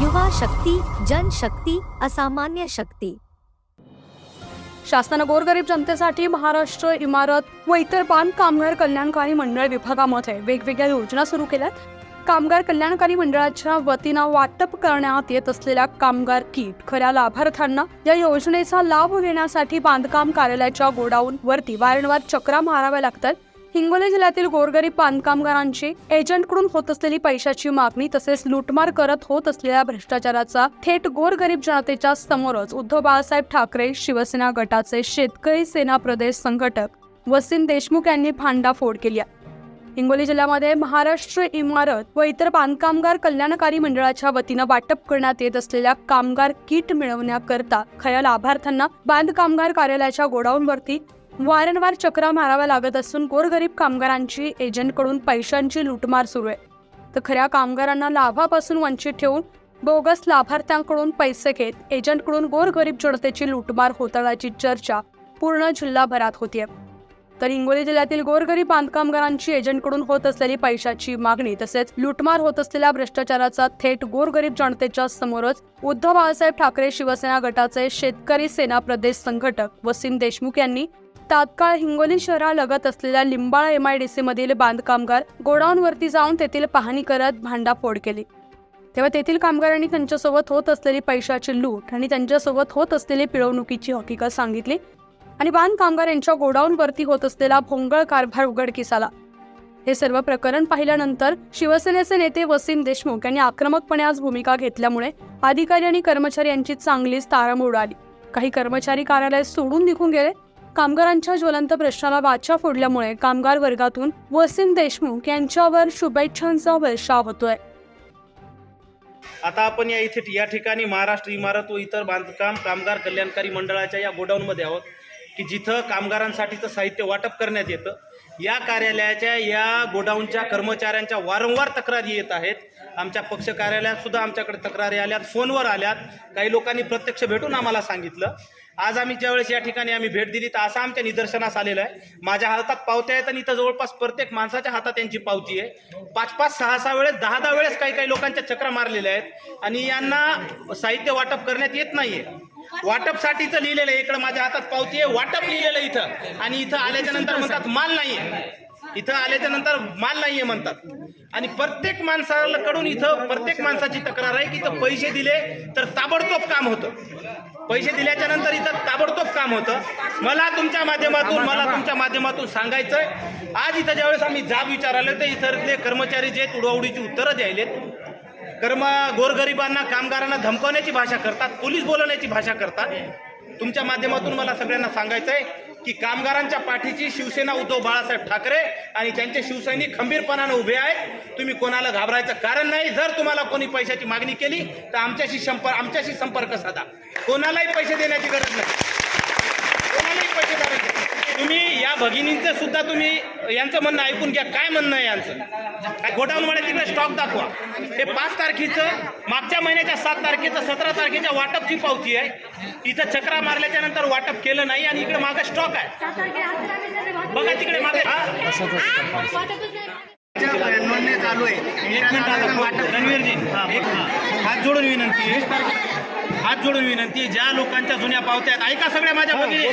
युवा शक्ती जनशक्ती असामान्य शक्ती. शासनानं गोरगरीब जनतेसाठी महाराष्ट्र इमारत व इतर बांध कामगार कल्याणकारी मंडळ विभागामध्ये वेगवेगळ्या योजना सुरू केल्यात. कामगार कल्याणकारी मंडळाच्या वतीनं वाटप करण्यात येत असलेल्या कामगार किट खऱ्या लाभार्थ्यांना या योजनेचा लाभ घेण्यासाठी बांधकाम कार्यालयाच्या गोडाऊन वरती वारंवार चक्रा माराव्या लागतात. हिंगोली जिल्ह्यातील गोरगरीब बांधकामगारांची एजंटकडून होत असलेली पैशाची मागणी तसेच लुटमार करत होत असलेल्या भ्रष्टाचाराचा थेट गोरगरीब जनतेच्या समोरच उद्धव बाळासाहेब ठाकरे शिवसेना गटाचे शेतकरी सेना प्रदेश संघटक वसीम देशमुख यांनी भांडाफोड केली आहे. हिंगोली जिल्ह्यामध्ये महाराष्ट्र इमारत व इतर बांधकामगार कल्याणकारी मंडळाच्या वतीनं वाटप करण्यात येत असलेल्या कामगार किट मिळवण्याकरता खया लाभार्थ्यांना बांधकामगार कार्यालयाच्या गोडाऊनवरती वारंवार चक्रा माराव्या लागत असून गोरगरीब कामगारांची एजंटकडून पैशांची लुटमार सुरू आहे. तर खऱ्या कामगारांना लाभापासून वंचित ठेवून बोगस लाभार्थ्यांकडून पैसे घेत एजंटकडून गोरगरीब जनतेची लुटमार होताळाची चर्चा पूर्ण जिल्हाभरात होतीये. तर हिंगोली जिल्ह्यातील गोरगरीब बांधकामगारांची एजंटकडून होत असलेली पैशाची मागणी तसेच लुटमार होत असलेल्या भ्रष्टाचाराचा थेट गोरगरीब जनतेच्या समोरच उद्धव बाळासाहेब ठाकरे शिवसेना गटाचे शेतकरी सेना प्रदेश संघटक वसीम देशमुख यांनी तात्काळ हिंगोली शहरालगत असलेल्या Limbala M I D C मधील बांधकामगार गोडाऊनवरती जाऊन तेथील पाहणी करत भांडाफोड केली. तेव्हा तेथील कामगारांनी त्यांच्यासोबत होत असलेली पैशाची लूट आणि त्यांच्यासोबत होत असलेली पिळवणुकीची हकीकत सांगितली आणि बांधकामगार यांच्या गोडाऊनवरती होत असलेला भोंगळ कारभार उघडकीस आला हे सर्व प्रकरण पाहिल्यानंतर शिवसेनेचे नेते वसीम देशमुख यांनी आक्रमकपणे आज भूमिका घेतल्यामुळे अधिकारी आणि कर्मचारी यांची चांगलीच तारांब उडाली. काही कर्मचारी कार्यालय सोडून निघून गेले कामगारांच्या ज्वलंत प्रश्नाला वाचा फोडल्यामुळे कामगार वर्गातून वसीम देशमुख यांच्यावर शुभेच्छांचा वर्षाव होतोय. आता आपण या इथे या ठिकाणी महाराष्ट्र इमारत व इतर बांधकाम कामगार कल्याणकारी मंडळाच्या या गोडाऊनमध्ये आहोत की जिथं कामगारांसाठीचं साहित्य वाटप करण्यात येतं. या कार्यालयाच्या या गोडाऊनच्या कर्मचाऱ्यांच्या वारंवार तक्रारी येत आहेत. आमच्या पक्ष कार्यालयात सुद्धा आमच्याकडे तक्रारी आल्यात फोनवर आल्यात. काही लोकांनी प्रत्यक्ष भेटून आम्हाला सांगितलं. आज आम्ही ज्यावेळेस या ठिकाणी आम्ही भेट दिली तर असं आमच्या निदर्शनास आलेलं आहे. माझ्या हातात पावत्या आहेत आणि इथं जवळपास प्रत्येक माणसाच्या हातात त्यांची पावती आहे. पाच पाच सहा सहा वेळेस दहा दहा वेळेस काही काही लोकांच्या चक्रा मारलेल्या आहेत. आणि यांना साहित्य वाटप करण्यात येत नाहीये. वाटपसाठीचं लिहिलेलं आहे. इकडं माझ्या हातात पावती आहे. वाटप लिहिलेलं इथं. आणि इथं आल्याच्यानंतर म्हणतात माल नाहीये. इथं आल्याच्यानंतर माल नाहीये म्हणतात. आणि प्रत्येक माणसाला कडून इथं प्रत्येक माणसाची तक्रार आहे की इथं पैसे दिले तर ताबडतोब काम होतं. पैसे दिल्याच्या नंतर इथं ताबडतोब काम होतं. मला तुमच्या माध्यमातून मला तुमच्या माध्यमातून सांगायचंय. आज इथं ज्यावेळेस आम्ही जाब विचारले तर इथले कर्मचारी जे उडवडीची उत्तरं द्यायलेत. कर्म गोरगरिबांना कामगारांना धमकवण्याची भाषा करतात पोलीस बोलवण्याची भाषा करतात. तुमच्या माध्यमातून मला सगळ्यांना सांगायचं आहे की कामगारांच्या पाठीची शिवसेना उद्धव बाळासाहेब ठाकरे आणि त्यांचे शिवसैनिक खंबीरपणानं उभे आहेत. तुम्ही कोणाला घाबरायचं कारण नाही. जर तुम्हाला कोणी पैशाची मागणी केली तर आमच्याशी संपर्क आमच्याशी संपर्क साधा. कोणालाही पैसे देण्याची गरज नाही कोणालाही पैसे द्यायचे तुम्ही या भगिनींचं सुद्धा तुम्ही यांचं म्हणणं ऐकून घ्या. काय म्हणणं आहे यांचं? काय गोडाऊनमध्ये तिकडे स्टॉक दाखवा. हे पाच तारखेचं मागच्या महिन्याच्या सात तारखेचं सतरा तारखेच्या वाटपची पावती आहे इथं चक्रा मारल्याच्या नंतर वाटप केलं नाही आणि इकडे मागे स्टॉक आहे. बघा तिकडे मागे? नोंदणी चालू आहे. एक मिनिट आता वाटप. रणवीरजी एक हात जोडून विनंती. हात जोडून विनंती. ज्या लोकांच्या जुन्या पावत्या आहेत ऐका सगळ्या माझ्या भगिनी.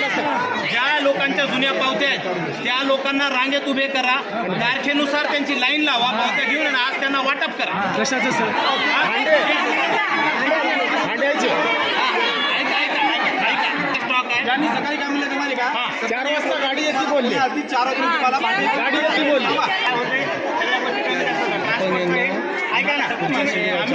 ज्या लोकांच्या जुन्या पावत्या आहेत त्या लोकांना रांगेत उभे करा तारखेनुसार त्यांची लाईन लावा पावत्या घेऊन आणि आज त्यांना वाटप करा. कशाचं सर? भांड्याचे ऐका ऐका ऐका ऐका. स्टॉक आहे त्यांनी सकाळी काय म्हणलं तुम्हाला का हा. चार वाजता गाडी येते बोलली. आधी चार वाजता तुम्हाला गाडी येते बोलली. ऐका ना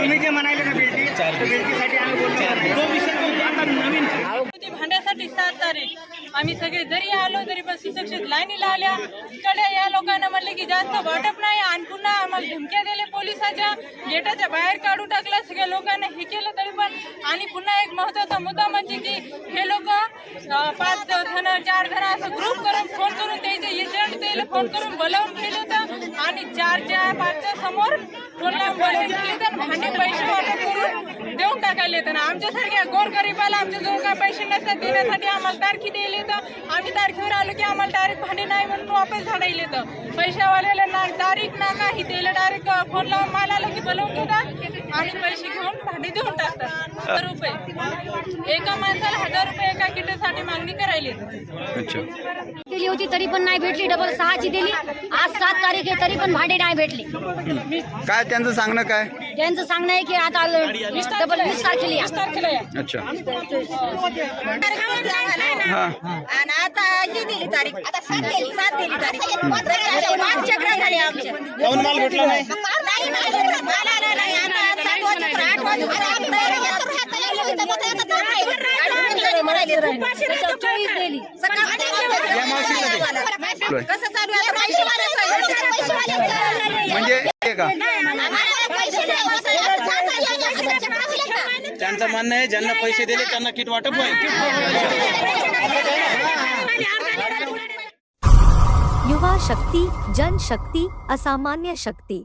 आम्ही जे म्हणायला ना बेटी बेटीसाठी आम्ही बोलतो तो विषय तो आता नवीन होती भांड्यासाठी सात तारीख आम्ही सगळे जरी आलो तरी पण सुशिक्षित लाईनीला आल्या. इकडे या लोकांना म्हणले की जास्त वाटप नाही. आणि पुन्हा आम्हाला धमक्या दिले पोलिसाच्या. गेटाच्या बाहेर काढून टाकलं. सगळ्या लोकांना हे केलं तरी पण. आणि पुन्हा एक महत्त्वाचा मुद्दा म्हणजे की हे लोक पाच जण चार जण असं ग्रुप करून फोन करून त्याचे एजंट त्याला फोन करून बोलावून ठेवलं होतं. आणि चारच्या पाचच्या समोर भांडे पैसे वाटप करून लावून टाकायला येतं ना? आमच्यासारख्या गोरगरीबाला आमच्या जो काय पैसे नसतात देण्यासाठी आम्हाला तारखी द्यायला येतं आम्ही तारखेवर आलो की आम्हाला डायरेक्ट भांडे नाही म्हणून वापस झाडायला येतं पैशावाल्याला ना तारीख ना काही त्याला डायरेक्ट फोन लावून माल आला की बोलवून घेतात आणि पैसे घेऊन भांडी देऊन टाकतात. हजार रुपये. एका माणसाला हजार रुपये एका किटसाठी मागणी करायली. अच्छा. केली होती तरी पण नाही भेटली. डबल सहाची दिली आज सात तारीख आहे तरी पण भाडे नाही भेटली. काय त्यांचं सांगणं काय? त्यांचं सांगणं आहे की आता डबल वीस तारखेला या. वीस तारखेला या. अच्छा. आणि हा आता ही दिली तारीख. आता सात दिली सात दिली तारीख. पाच चक्र झाले आमचे. काऊन माल भेटला नाही नाही नाही भेटला. मला आला नाही आता सात वाजता तर आठ त्याच्यावर चोवीस दिली होय. कसं चालू आहे आता? म्हणजे हे का त्यांचं म्हणणं आहे ज्यांना पैसे दिले त्यांना किट वाटप होईल युवा शक्ती जनशक्ती असामान्य शक्ती